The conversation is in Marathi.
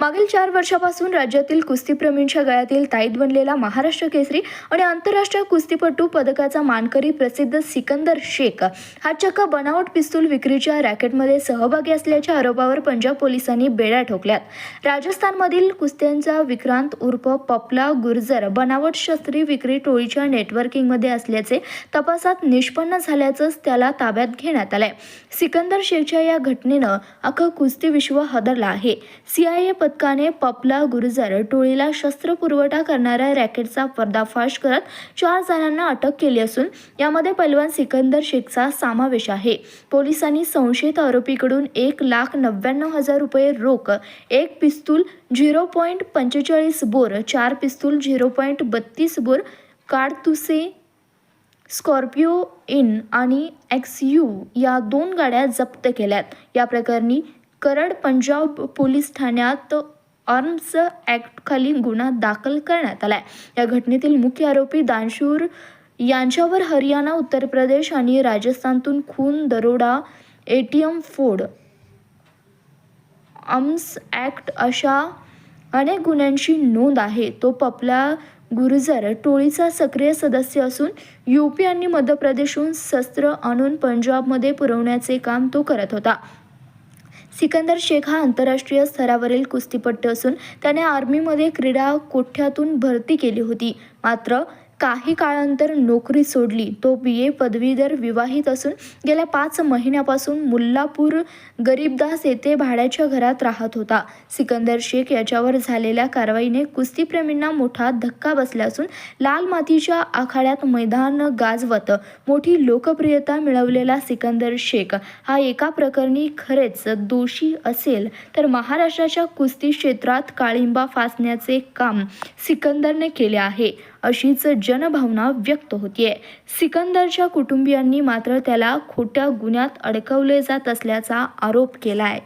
मागील चार वर्षापासून राज्यातील कुस्तीप्रेमींच्या गळ्यातील ताईत बनलेला महाराष्ट्र केसरी आणि आंतरराष्ट्रीय कुस्तीपटू पदकाचा मानकरी प्रसिद्ध सिकंदर शेख हा चक्क बनावट पिस्तूल विक्रीच्या रॅकेटमध्ये सहभागी असल्याच्या आरोपावर पंजाब पोलिसांनी बेड्या ठोकल्यात. राजस्थानमधील कुस्त्यांचा विक्रांत उर्फ पपला गुर्जर बनावट शस्त्री विक्री टोळीच्या नेटवर्किंगमध्ये असल्याचे तपासात निष्पन्न झाल्याचंच त्याला ताब्यात घेण्यात आलंय. सिकंदर शेखच्या या घटनेनं अख्खं कुस्ती विश्व हदरला आहे. सीआयए पथकाने पपला गुर्जर टोळीला शस्त्र पुरवठा करणाऱ्या रॅकेटचा पर्दाफाश करत चार जणांना अटक केली असून यामध्ये पैलवान सिकंदर शेखचा समावेश आहे. पोलिसांनी संशयित आरोपीकडून एक लाख नव्याण्णव हजार रुपये रोख एक पिस्तूल झिरो पॉईंट पंचेचाळीस बोर चार पिस्तूल झिरो पॉईंट बत्तीस बोर काडतुसे स्कॉर्पिओ इन आणि एक्स यू या दोन गाड्या जप्त केल्यात. या प्रकरणी करड पंजाब पोलीस ठाण्यात आर्म्स ॲक्टखाली गुन्हा दाखल करण्यात आला आहे या घटनेतील मुख्य आरोपी दानशूर यांच्यावर हरियाणा उत्तर प्रदेश आणि राजस्थानतून खून दरोडा ए टी एम फोड आर्म्स ॲक्ट अशा अनेक गुन्ह्यांची नोंद आहे. तो पपला गुर्जर टोळीचा सक्रिय सदस्य असून यूपी आणि मध्य प्रदेशहून शस्त्र आणून पंजाबमध्ये पुरवण्याचे काम तो करत होता. सिकंदर शेख हा आंतरराष्ट्रीय स्तरावरील कुस्तीपट्टू असून त्याने आर्मीमध्ये क्रीडा कोठ्यातून भरती केली होती. मात्र काही काळानंतर नोकरी सोडली. तो बी ए पदवीधर विवाहित असून गेल्या पाच महिन्यापासून मुल्लापूर गरीबदास येथे भाड्याच्या घरात राहत होता. सिकंदर शेख याच्यावर झालेल्या कारवाईने कुस्तीप्रेमींना मोठा धक्का बसला असून लाल मातीच्या आखाड्यात मैदान गाजवत मोठी लोकप्रियता मिळवलेला सिकंदर शेख. हा एका प्रकरणी खरेच दोषी असेल तर महाराष्ट्राच्या कुस्ती क्षेत्रात काळिंबा फासण्याचे काम सिकंदरने केले आहे. अशीच जनभावना व्यक्त होतीये. सिकंदरच्या कुटुंबियांनी मात्र त्याला खोट्या गुन्ह्यात अडकवले जात असल्याचा आरोप केलाय.